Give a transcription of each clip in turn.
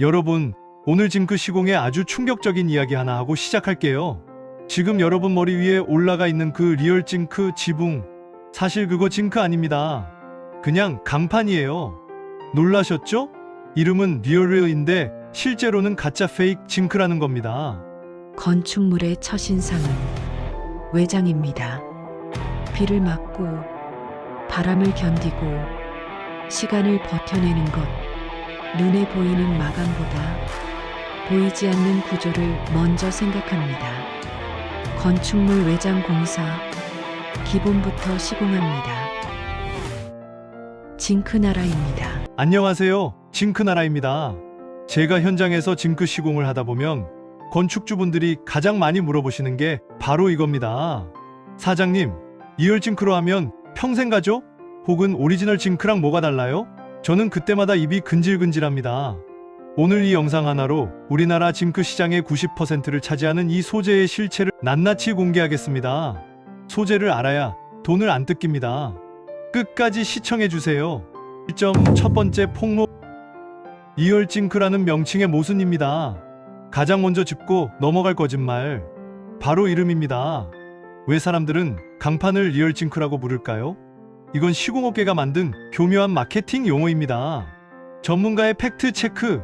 여러분, 오늘 징크 시공의 아주 충격적인 이야기 하나 하고 시작할게요. 지금 여러분 머리 위에 올라가 있는 그 리얼 징크 지붕. 사실 그거 징크 아닙니다. 그냥 강판이에요. 놀라셨죠? 이름은 리얼인데 실제로는 가짜 페이크 징크라는 겁니다. 건축물의 첫인상은 외장입니다. 비를 맞고 바람을 견디고 시간을 버텨내는 것. 눈에 보이는 마감보다 보이지 않는 구조를 먼저 생각합니다. 건축물 외장 공사 기본부터 시공합니다. 징크나라입니다. 안녕하세요. 징크나라입니다. 제가 현장에서 징크 시공을 하다 보면 건축주분들이 가장 많이 물어보시는 게 바로 이겁니다. 사장님, 이열 징크로 하면 평생 가죠? 혹은 오리지널 징크랑 뭐가 달라요? 저는 그때마다 입이 근질근질합니다. 오늘 이 영상 하나로 우리나라 징크 시장의 90%를 차지하는 이 소재의 실체를 낱낱이 공개하겠습니다. 소재를 알아야 돈을 안 뜯깁니다. 끝까지 시청해주세요. 1점 첫 번째 폭로 이열 징크라는 명칭의 모순입니다. 가장 먼저 짚고 넘어갈 거짓말. 바로 이름입니다. 왜 사람들은 강판을 리얼징크라고 부를까요? 이건 시공업계가 만든 교묘한 마케팅 용어입니다. 전문가의 팩트 체크.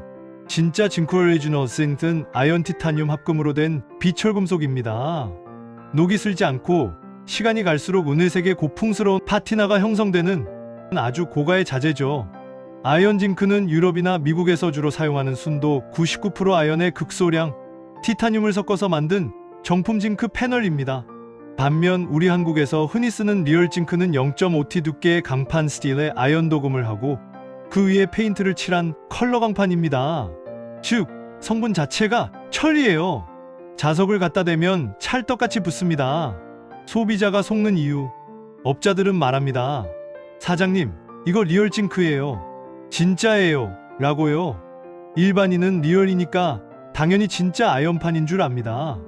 진짜 징크 오리지널스는 아연 티타늄 합금으로 된 비철금속입니다. 녹이 슬지 않고 시간이 갈수록 은회색의 고풍스러운 파티나가 형성되는 아주 고가의 자재죠. 아연 징크는 유럽이나 미국에서 주로 사용하는 순도 99% 아연의 극소량 티타늄을 섞어서 만든 정품 징크 패널입니다. 반면 우리 한국에서 흔히 쓰는 리얼 징크는 0.5T 두께의 강판 스틸에 아연 도금을 하고 그 위에 페인트를 칠한 컬러 강판입니다. 즉, 성분 자체가 철이에요. 자석을 갖다 대면 찰떡같이 붙습니다. 소비자가 속는 이유. 업자들은 말합니다. 사장님, 이거 리얼 징크예요. 진짜예요. 라고요. 일반인은 리얼이니까 당연히 진짜 아연판인 줄 압니다.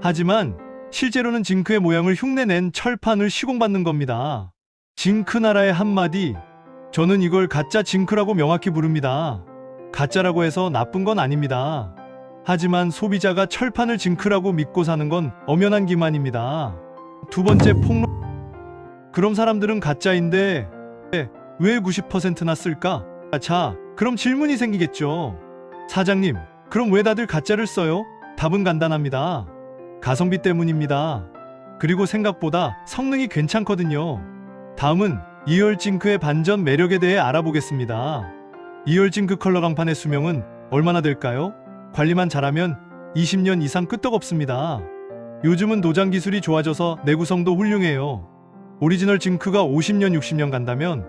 하지만 실제로는 징크의 모양을 흉내낸 철판을 시공받는 겁니다. 징크 나라의 한마디. 저는 이걸 가짜 징크라고 명확히 부릅니다. 가짜라고 해서 나쁜 건 아닙니다. 하지만 소비자가 철판을 징크라고 믿고 사는 건 엄연한 기만입니다. 두 번째 폭로. 그럼 사람들은 가짜인데 왜 90%나 쓸까? 자, 그럼 질문이 생기겠죠. 사장님, 그럼 왜 다들 가짜를 써요? 답은 간단합니다. 가성비 때문입니다. 그리고 생각보다 성능이 괜찮거든요. 다음은 이열 징크의 반전 매력에 대해 알아보겠습니다. 이열 징크 컬러 강판의 수명은 얼마나 될까요? 관리만 잘하면 20년 이상 끄떡없습니다. 요즘은 도장 기술이 좋아져서 내구성도 훌륭해요. 오리지널 징크가 50년, 60년 간다면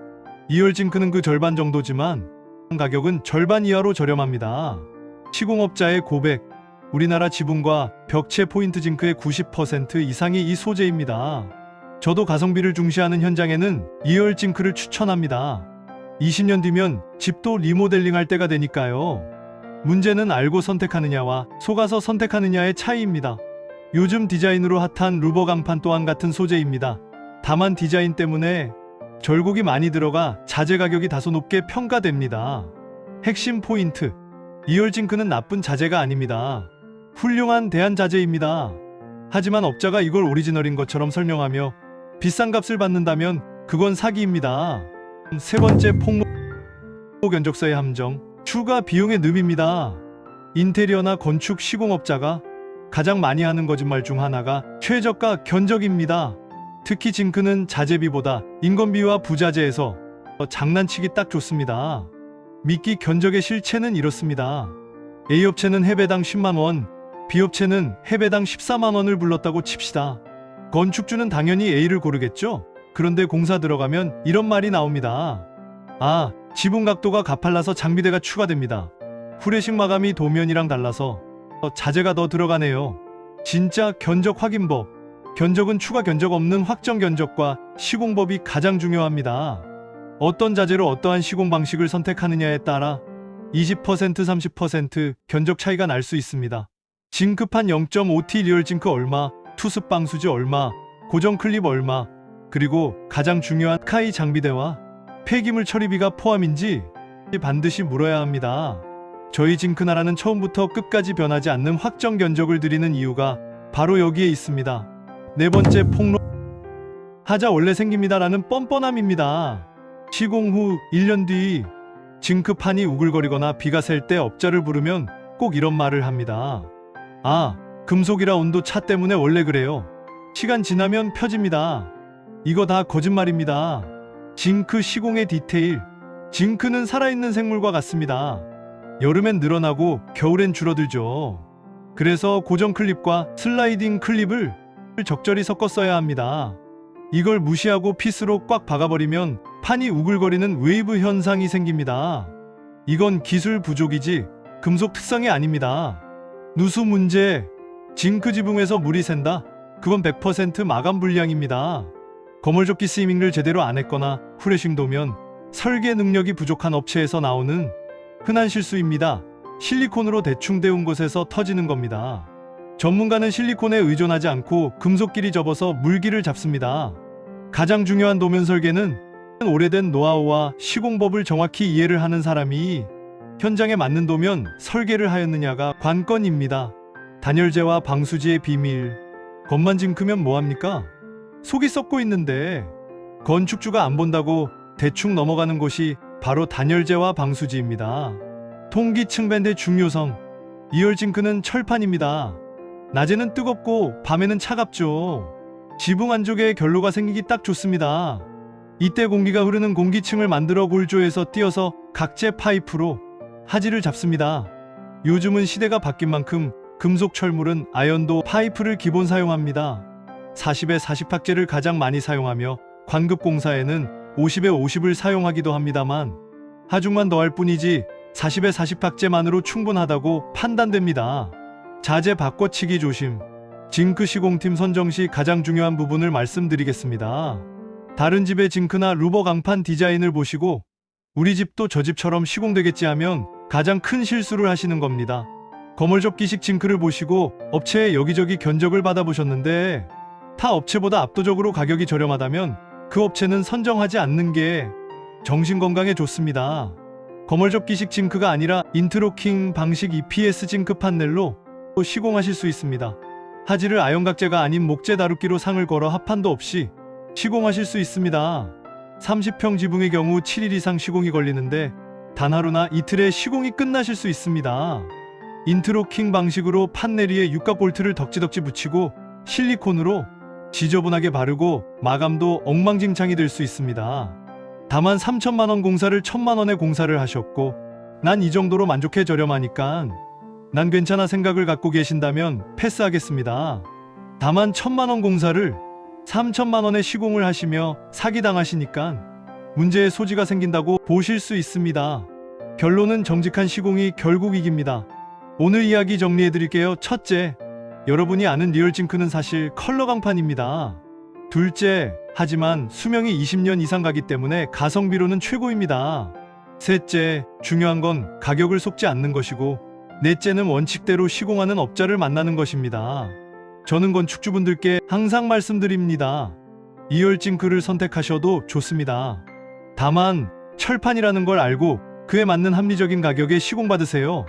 이열 징크는 그 절반 정도지만 가격은 절반 이하로 저렴합니다. 시공업자의 고백. 우리나라 지붕과 벽체 포인트 징크의 90% 이상이 이 소재입니다. 저도 가성비를 중시하는 현장에는 이열 징크를 추천합니다. 20년 뒤면 집도 리모델링 할 때가 되니까요. 문제는 알고 선택하느냐와 속아서 선택하느냐의 차이입니다. 요즘 디자인으로 핫한 루버 강판 또한 같은 소재입니다. 다만 디자인 때문에 절곡이 많이 들어가 자재 가격이 다소 높게 평가됩니다. 핵심 포인트. 이열 징크는 나쁜 자재가 아닙니다. 훌륭한 대안 자재입니다. 하지만 업자가 이걸 오리지널인 것처럼 설명하며 비싼 값을 받는다면 그건 사기입니다. 세 번째 폭로 견적서의 함정. 추가 비용의 늪입니다. 인테리어나 건축 시공업자가 가장 많이 하는 거짓말 중 하나가 최저가 견적입니다. 특히 징크는 자재비보다 인건비와 부자재에서 더 장난치기 딱 좋습니다. 미끼 견적의 실체는 이렇습니다. A업체는 해배당 10만 원, B업체는 해배당 14만 원을 불렀다고 칩시다. 건축주는 당연히 A를 고르겠죠? 그런데 공사 들어가면 이런 말이 나옵니다. 아, 지붕 각도가 가팔라서 장비대가 추가됩니다. 후레식 마감이 도면이랑 달라서 더 자재가 더 들어가네요. 진짜 견적 확인법. 견적은 추가 견적 없는 확정 견적과 시공법이 가장 중요합니다. 어떤 자재로 어떠한 시공 방식을 선택하느냐에 따라 20% 30% 견적 차이가 날 수 있습니다. 징크판 0.5T 리얼 징크 얼마, 투습 방수지 얼마, 고정 클립 얼마, 그리고 가장 중요한 카이 장비대와 폐기물 처리비가 포함인지 반드시 물어야 합니다. 저희 징크나라는 처음부터 끝까지 변하지 않는 확정 견적을 드리는 이유가 바로 여기에 있습니다. 네 번째 폭로 하자 원래 생깁니다라는 뻔뻔함입니다. 시공 후 1년 뒤 징크판이 우글거리거나 비가 셀 때 업자를 부르면 꼭 이런 말을 합니다. 아, 금속이라 온도 차 때문에 원래 그래요. 시간 지나면 펴집니다. 이거 다 거짓말입니다. 징크 시공의 디테일. 징크는 살아있는 생물과 같습니다. 여름엔 늘어나고 겨울엔 줄어들죠. 그래서 고정 클립과 슬라이딩 클립을 적절히 섞어 써야 합니다. 이걸 무시하고 피스로 꽉 박아버리면 판이 우글거리는 웨이브 현상이 생깁니다. 이건 기술 부족이지 금속 특성이 아닙니다. 누수 문제, 징크 지붕에서 물이 샌다? 그건 100% 마감 불량입니다. 거물조끼 스위밍을 제대로 안 했거나 후레싱 도면 설계 능력이 부족한 업체에서 나오는 흔한 실수입니다. 실리콘으로 대충 데운 곳에서 터지는 겁니다. 전문가는 실리콘에 의존하지 않고 금속끼리 접어서 물기를 잡습니다. 가장 중요한 도면 설계는 오래된 노하우와 시공법을 정확히 이해를 하는 사람이 현장에 맞는 도면 설계를 하였느냐가 관건입니다. 단열재와 방수지의 비밀. 겉만 징크면 뭐합니까? 속이 썩고 있는데 건축주가 안 본다고 대충 넘어가는 곳이 바로 단열재와 방수지입니다. 통기층 밴드의 중요성. 이열 징크는 철판입니다. 낮에는 뜨겁고 밤에는 차갑죠. 지붕 안쪽에 결로가 생기기 딱 좋습니다. 이때 공기가 흐르는 공기층을 만들어 골조해서 띄어서 각재 파이프로 하지를 잡습니다. 요즘은 시대가 바뀐 만큼 금속 철물은 아연도 파이프를 기본 사용합니다. 40에 40학제를 가장 많이 사용하며 관급 공사에는 50에 50을 사용하기도 합니다만 하중만 더할 뿐이지 40에 40학제만으로 충분하다고 판단됩니다. 자재 바꿔치기 조심. 징크 시공팀 선정 시 가장 중요한 부분을 말씀드리겠습니다. 다른 집의 징크나 루버 강판 디자인을 보시고 우리 집도 저 집처럼 시공되겠지 하면 가장 큰 실수를 하시는 겁니다. 거물접기식 징크를 보시고 업체에 여기저기 견적을 받아보셨는데 타 업체보다 압도적으로 가격이 저렴하다면 그 업체는 선정하지 않는 게 정신건강에 좋습니다. 거물접기식 징크가 아니라 인트로킹 방식 EPS 징크 판넬로 또 시공하실 수 있습니다. 하지를 아연각재가 아닌 목재 다루기로 상을 걸어 합판도 없이 시공하실 수 있습니다. 30평 지붕의 경우 7일 이상 시공이 걸리는데 단 하루나 이틀에 시공이 끝나실 수 있습니다. 인트로킹 방식으로 판넬 위에 육각 볼트를 덕지덕지 붙이고 실리콘으로 지저분하게 바르고 마감도 엉망진창이 될 수 있습니다. 다만 3천만 원 공사를 1천만 원에 공사를 하셨고 난 이 정도로 만족해 저렴하니까 난 괜찮아 생각을 갖고 계신다면 패스하겠습니다. 다만 천만 원 공사를 3천만 원에 시공을 하시며 사기당하시니까 문제의 소지가 생긴다고 보실 수 있습니다. 결론은 정직한 시공이 결국 이깁니다. 오늘 이야기 정리해 드릴게요. 첫째, 여러분이 아는 리얼 징크는 사실 컬러 강판입니다. 둘째, 하지만 수명이 20년 이상 가기 때문에 가성비로는 최고입니다. 셋째, 중요한 건 가격을 속지 않는 것이고, 넷째는 원칙대로 시공하는 업자를 만나는 것입니다. 저는 건축주분들께 항상 말씀드립니다. 이열 징크를 선택하셔도 좋습니다. 다만, 철판이라는 걸 알고 그에 맞는 합리적인 가격에 시공받으세요.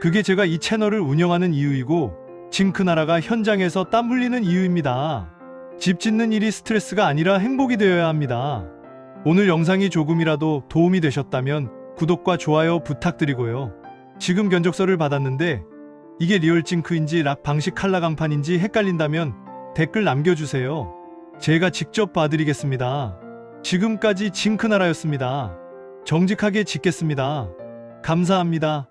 그게 제가 이 채널을 운영하는 이유이고, 징크나라가 현장에서 땀 흘리는 이유입니다. 집 짓는 일이 스트레스가 아니라 행복이 되어야 합니다. 오늘 영상이 조금이라도 도움이 되셨다면 구독과 좋아요 부탁드리고요. 지금 견적서를 받았는데 이게 리얼 징크인지 락 방식 칼라 강판인지 헷갈린다면 댓글 남겨주세요. 제가 직접 봐드리겠습니다. 지금까지 징크나라였습니다. 정직하게 짓겠습니다. 감사합니다.